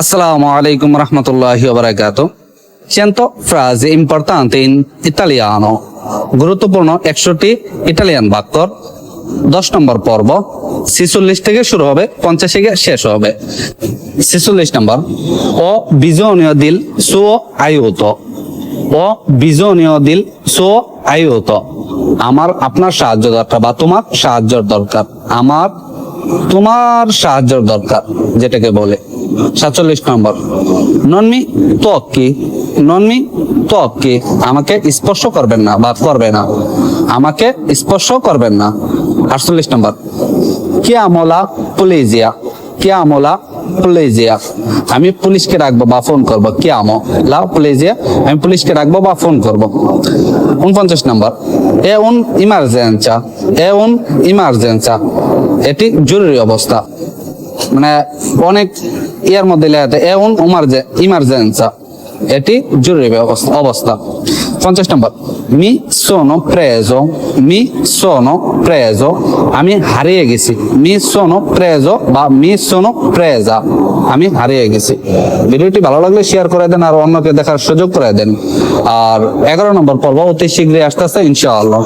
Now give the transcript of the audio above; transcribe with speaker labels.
Speaker 1: Assalamu alaikum warahmatullahi wabarakatuh. Cento frasi importante in italiano. গুরুত্বপূর্ণ একশোটি Italian বাক্যর দশ নম্বর পর্ব। ছিচল্লিশ থেকে শুরু হবে, পঞ্চাশে গিয়ে শেষ হবে। ছিচল্লিশ নম্বর। ও বিজনীয় দিল সো আয়ুত। ও বিজনীয় দিল সো আয়ুত। আমার, আপনার সাহায্য দরকার বা তোমার সাহায্যের দরকার। আমার, তোমার সাহায্যের দরকার, যেটাকে বলে। সাতচল্লিশ নম্বর। ননমি তকি ননমি তকি আমাকে স্পর্শ করবেন না বা করবে না। আমাকে স্পর্শ করবেন না। আটচল্লিশ নম্বর। কে আমলা পুলিজিয়া কে আমলা পুলিজিয়া। আমি পুলিশকে রাখব বা ফোন করব। কে আমো লা পুলিজিয়া, আমি পুলিশকে রাখব বা ফোন করব। উনপঞ্চাশ নম্বর। এ উন ইমার্জেন্সা, এ উন ইমার্জেন্সা। এটি জরুরি অবস্থা। মানে অনেক ইয়ার মধ্যে লেখা আছে এ উন ইমার্জেন্সা। এটি জরুরি অবস্থা। পঞ্চাশ নম্বর, মি সোনো প্রেজো, মি সোনো প্রেজো, আমি হারিয়ে গেছি। মি সোনো প্রেজো বা মি সোনো প্রেজা, আমি হারিয়ে গেছি। ভিডিওটি ভালো লাগলে শেয়ার করে দেন আর অন্যকে দেখার সুযোগ করে দেন। আর এগারো নম্বর পর্ব অতি শীঘ্রই আসতেছে, ইনশাআল্লাহ।